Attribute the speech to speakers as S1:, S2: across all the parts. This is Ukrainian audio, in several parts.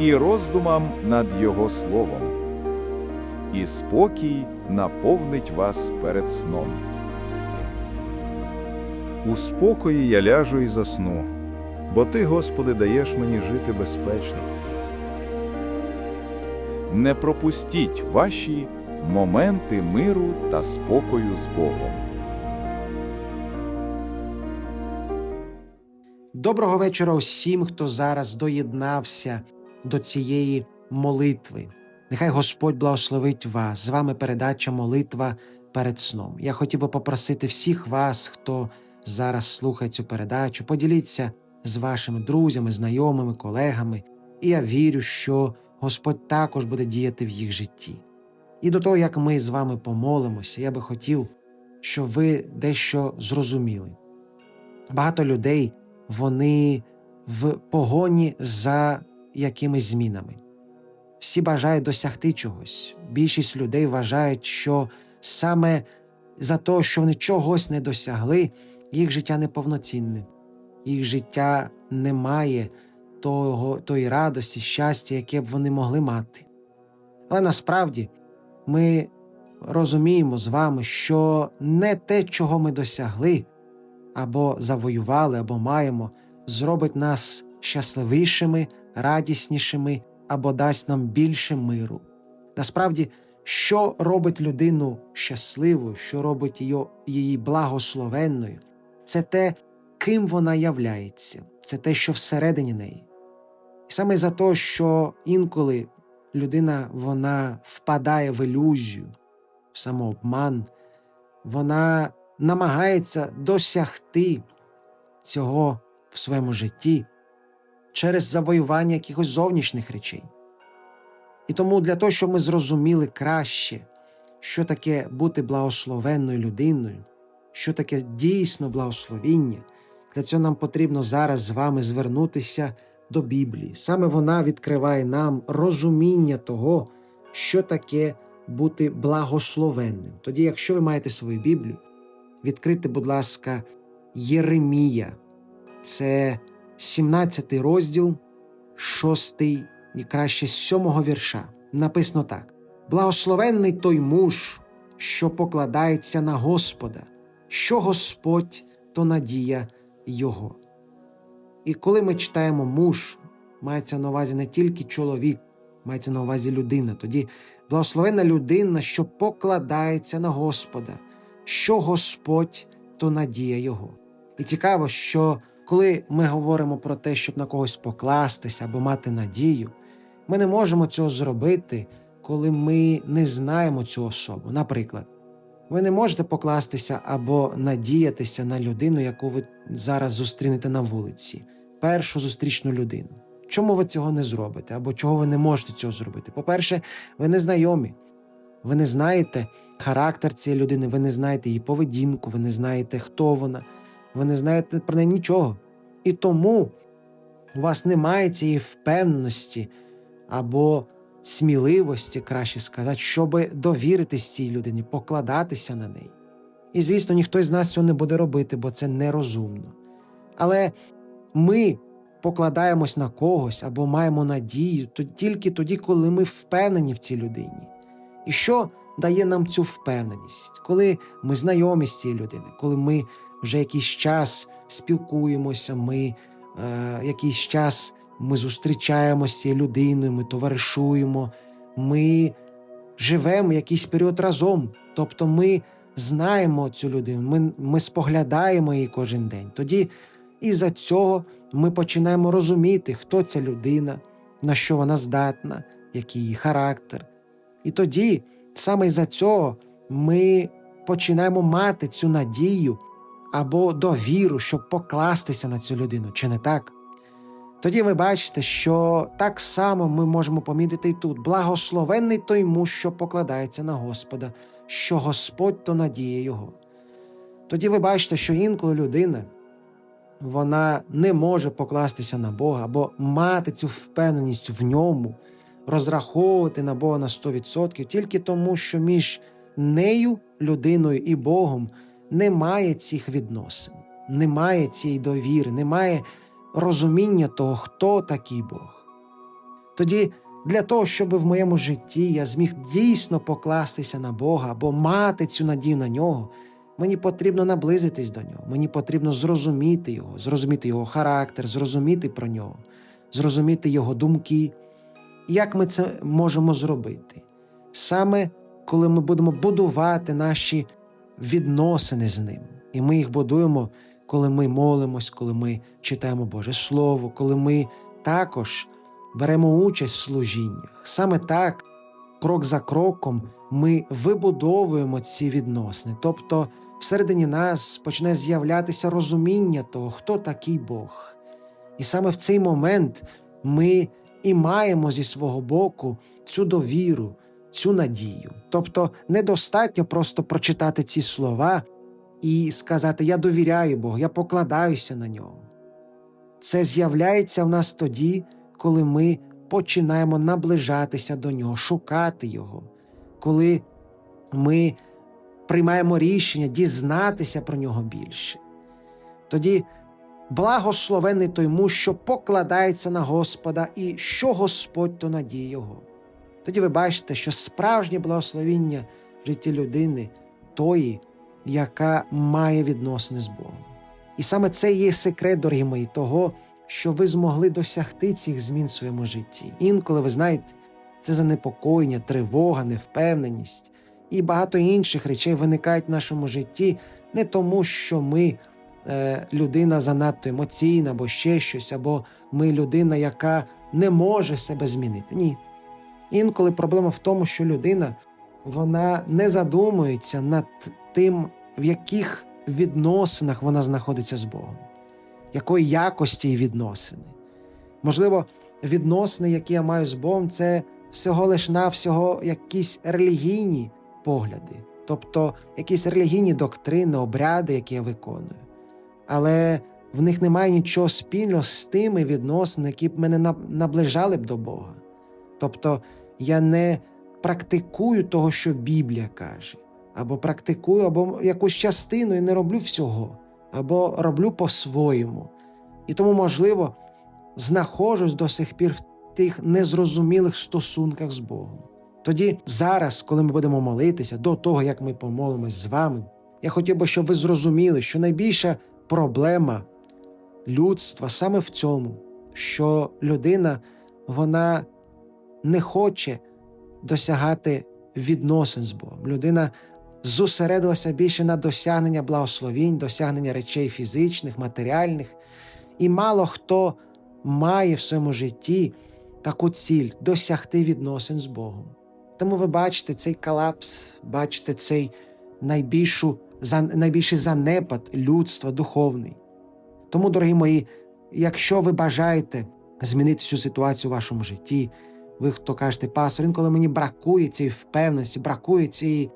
S1: і роздумам над Його словом. І спокій наповнить вас перед сном.
S2: У спокої я ляжу і засну, бо Ти, Господи, даєш мені жити безпечно.
S1: Не пропустіть ваші моменти миру та спокою з Богом.
S3: Доброго вечора усім, хто зараз доєднався до цієї молитви. Нехай Господь благословить вас. З вами передача молитва перед сном. Я хотів би попросити всіх вас, хто зараз слухає цю передачу, поділіться з вашими друзями, знайомими, колегами. І я вірю, що Господь також буде діяти в їх житті. І до того, як ми з вами помолимося, я би хотів, щоб ви дещо зрозуміли. Багато людей вони в погоні за якимись змінами. Всі бажають досягти чогось. Більшість людей вважають, що саме за те, що вони чогось не досягли, їх життя неповноцінне, їх життя не має того, тої радості, щастя, яке б вони могли мати. Але насправді ми розуміємо з вами, що не те, чого ми досягли, або завоювали, або маємо, зробить нас щасливішими, радіснішими або дасть нам більше миру. Насправді, що робить людину щасливою, що робить її, благословенною, це те, ким вона являється, це те, що всередині неї. І саме за те, що інколи людина вона впадає в ілюзію, в самообман, вона намагається досягти цього в своєму житті через завоювання якихось зовнішніх речей. І тому для того, щоб ми зрозуміли краще, що таке бути благословенною людиною, що таке дійсно благословіння, для цього нам потрібно зараз з вами звернутися до Біблії. Саме вона відкриває нам розуміння того, що таке бути благословенним. Тоді, якщо ви маєте свою Біблію, відкрити, будь ласка, Єремія. Це 17 розділ, 6 і краще 7 вірша. Написано так: Благословенний той муж, що покладається на Господа, що Господь, то надія Його. І коли ми читаємо муж, мається на увазі не тільки чоловік, мається на увазі людина. Тоді благословенна людина, що покладається на Господа, що Господь, то надія Його. І цікаво, що коли ми говоримо про те, щоб на когось покластися або мати надію, ми не можемо цього зробити, коли ми не знаємо цю особу. Наприклад, ви не можете покластися або надіятися на людину, яку ви зараз зустрінете на вулиці, першу зустрічну людину. Чому ви цього не зробите? Або чого ви не можете цього зробити? По-перше, ви не знайомі, ви не знаєте характер цієї людини, ви не знаєте її поведінку, ви не знаєте, хто вона, ви не знаєте про неї нічого. І тому у вас немає цієї впевненості або сміливості, краще сказати, щоб довіритись цій людині, покладатися на неї. І, звісно, ніхто з нас цього не буде робити, бо це нерозумно. Але ми покладаємось на когось або маємо надію тільки тоді, коли ми впевнені в цій людині. І що дає нам цю впевненість, коли ми знайомі з цією людиною, коли ми вже якийсь час спілкуємося, ми е, якийсь час ми зустрічаємося людиною, ми товаришуємо, ми живемо якийсь період разом. Тобто ми знаємо цю людину, ми, ми споглядаємо її кожен день. Тоді із-за цього ми починаємо розуміти, хто ця людина, на що вона здатна, який її характер. І тоді, саме із-за цього, ми починаємо мати цю надію або довіру, щоб покластися на цю людину, чи не так? Тоді ви бачите, що так само ми можемо помітити і тут: благословенний той муж, що покладається на Господа, що Господь то надіє його. Тоді ви бачите, що інколи людина вона не може покластися на Бога або мати цю впевненість в ньому, розраховувати на Бога на 100% тільки тому, що між нею, людиною і Богом немає цих відносин, немає цієї довіри, немає розуміння того, хто такий Бог. Тоді для того, щоб в моєму житті я зміг дійсно покластися на Бога або мати цю надію на нього, мені потрібно наблизитись до нього, мені потрібно зрозуміти його, зрозуміти його характер, зрозуміти про нього, зрозуміти його думки. Як ми це можемо зробити? Саме коли ми будемо будувати наші відносини з ним, і ми їх будуємо, коли ми молимось, коли ми читаємо Боже Слово, коли ми також беремо участь в служіннях. Саме так, крок за кроком, ми вибудовуємо ці відносини. Тобто, всередині нас почне з'являтися розуміння того, хто такий Бог. І саме в цей момент ми і маємо зі свого боку цю довіру, цю надію. Тобто, недостатньо просто прочитати ці слова і сказати: Я довіряю Богу, я покладаюся на нього. Це з'являється в нас тоді, коли ми починаємо наближатися до нього, шукати його, коли ми приймаємо рішення дізнатися про нього більше. Тоді благословений той муж, що покладається на Господа, і що Господь то надіє його. Тоді ви бачите, що справжнє благословіння в житті людини тої, яка має відносини з Богом. І саме це є секрет, дорогі мої, того, що ви змогли досягти цих змін в своєму житті. Інколи ви знаєте, це занепокоєння, тривога, невпевненість і багато інших речей виникають в нашому житті не тому, що ми е, людина занадто емоційна, або ще щось, або ми людина, яка не може себе змінити. Ні. Інколи проблема в тому, що людина вона не задумується над тим, в яких відносинах вона знаходиться з Богом, якої якості відносини. Можливо, відносини, які я маю з Богом, це всього лиш навсього якісь релігійні погляди, тобто якісь релігійні доктрини, обряди, які я виконую. Але в них немає нічого спільного з тими відносинами, які б мене наближали б до Бога. Тобто я не практикую того, що Біблія каже, або практикую, або якусь частину і не роблю всього, або роблю по-своєму. І тому, можливо, знаходжусь до сих пір в тих незрозумілих стосунках з Богом. Тоді, зараз, коли ми будемо молитися, до того, як ми помолимось з вами, я хотів би, щоб ви зрозуміли, що найбільша проблема людства саме в цьому, що людина вона не хоче досягати відносин з Богом. Людина зосередилася більше на досягнення благословінь, досягнення речей фізичних, матеріальних, і мало хто має в своєму житті таку ціль досягти відносин з Богом. Тому ви бачите цей колапс, бачите цей найбільшу, найбільший занепад людства духовний. Тому, дорогі мої, якщо ви бажаєте змінити цю ситуацію у вашому житті, ви хто кажете, пастор, інколи мені бракує цієї впевненості, бракує цієї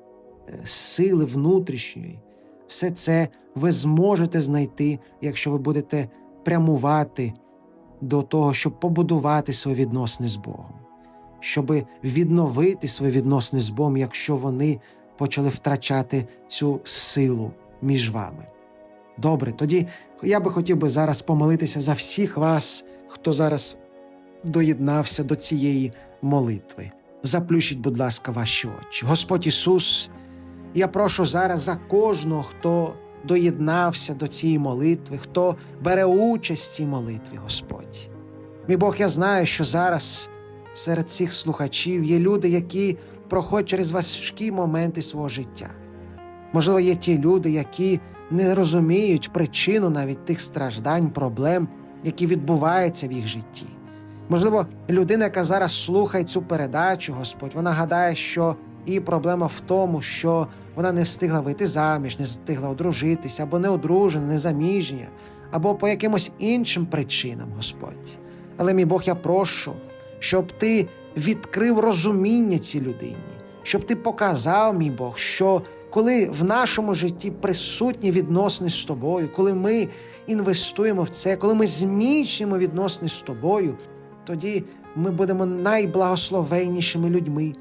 S3: сили внутрішньої. Все це ви зможете знайти, якщо ви будете прямувати до того, щоб побудувати свої відносини з Богом, щоб відновити свої відносини з Богом, якщо вони почали втрачати цю силу між вами. Добре, тоді я би хотів би зараз помолитися за всіх вас, хто зараз доєднався до цієї молитви. Заплющіть, будь ласка, ваші очі. Господь Ісус, я прошу зараз за кожного, хто доєднався до цієї молитви, хто бере участь в цій молитві, Господь. Мій Бог, я знаю, що зараз серед цих слухачів є люди, які проходять через важкі моменти свого життя. Можливо, є ті люди, які не розуміють причину навіть тих страждань, проблем, які відбуваються в їх житті. Можливо, людина, яка зараз слухає цю передачу, Господь, вона гадає, що її проблема в тому, що вона не встигла вийти заміж, не встигла одружитися, або не одружена, не заміжня, або по якимось іншим причинам, Господь. Але, мій Бог, я прошу, щоб ти відкрив розуміння цій людині, щоб ти показав, мій Бог, що коли в нашому житті присутні відносини з тобою, коли ми інвестуємо в це, коли ми зміцнюємо відносини з тобою, тоді ми будемо найблагословеннішими людьми,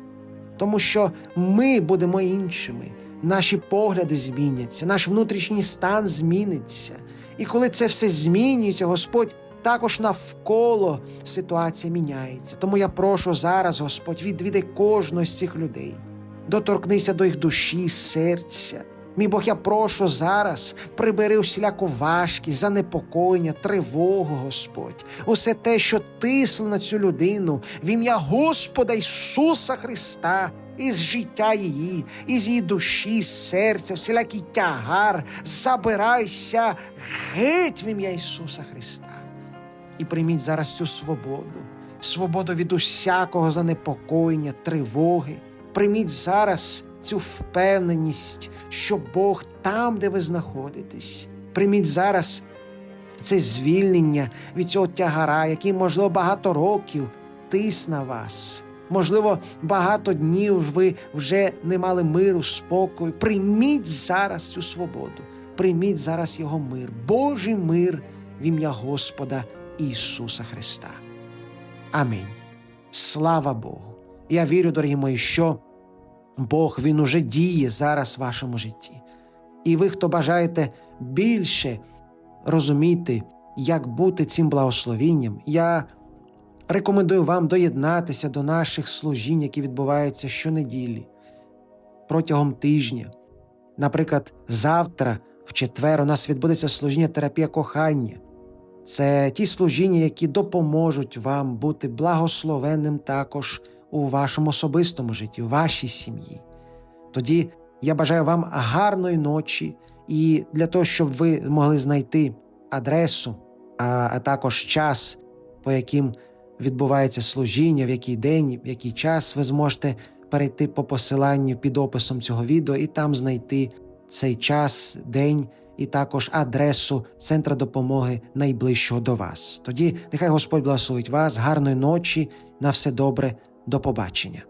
S3: тому що ми будемо іншими, наші погляди зміняться, наш внутрішній стан зміниться. І коли це все змінюється, Господь також навколо ситуація міняється. Тому я прошу зараз, Господь, відвідай кожного з цих людей, доторкнися до їх душі, серця. Мій Бог, я прошу зараз, прибери усіляку важкість, занепокоєння, тривогу, Господь, усе те, що тисло на цю людину, в ім'я Господа Ісуса Христа, із життя її, із її душі, серця, всілякий тягар, забирайся геть в ім'я Ісуса Христа. І прийміть зараз цю свободу, свободу від усякого занепокоєння, тривоги. Прийміть зараз цю впевненість, що Бог там, де ви знаходитесь. Прийміть зараз це звільнення від цього тягара, який, можливо, багато років тис на вас. Можливо, багато днів ви вже не мали миру, спокою. Прийміть зараз цю свободу, прийміть зараз його мир, Божий мир в ім'я Господа Ісуса Христа. Амінь. Слава Богу. Я вірю, дорогі мої, що Бог Він уже діє зараз в вашому житті. І ви, хто бажаєте більше розуміти, як бути цим благословінням, я рекомендую вам доєднатися до наших служінь, які відбуваються щонеділі протягом тижня. Наприклад, завтра, в четвер, у нас відбудеться служіння терапія кохання. Це ті служіння, які допоможуть вам бути благословенним також у вашому особистому житті, у вашій сім'ї. Тоді я бажаю вам гарної ночі і для того, щоб ви могли знайти адресу, а, також час, по яким відбувається служіння, в який день, в який час ви зможете перейти по посиланню під описом цього відео і там знайти цей час, день і також адресу центра допомоги найближчого до вас. Тоді нехай Господь благословить вас, гарної ночі, на все добре, до побачення.